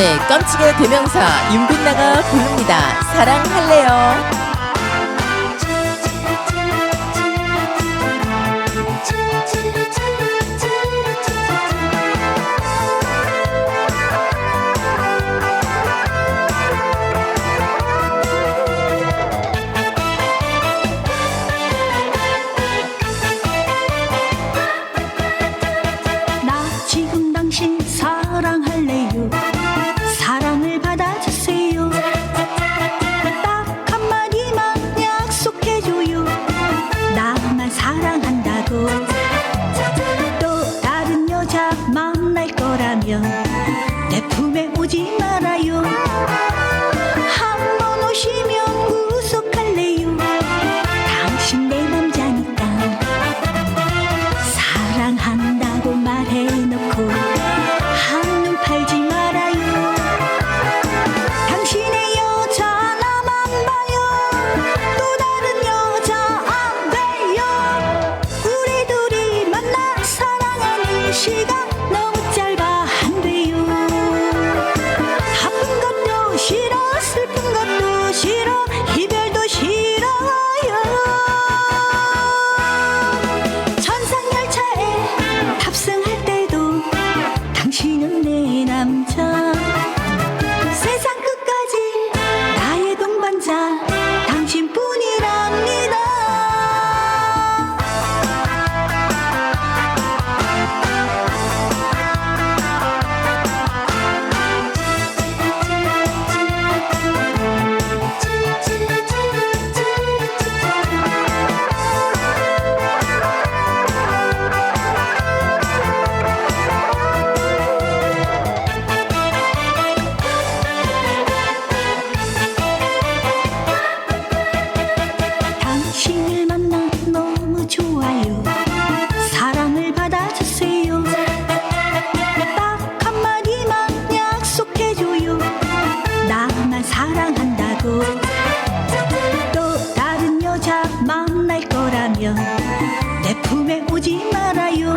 네, 깜찍의 대명사 윤빛나가 부릅니다. 사랑할래요. 날 사랑한다고. 또 다른 여자 만날 거라면 내 품에 오지 말아요.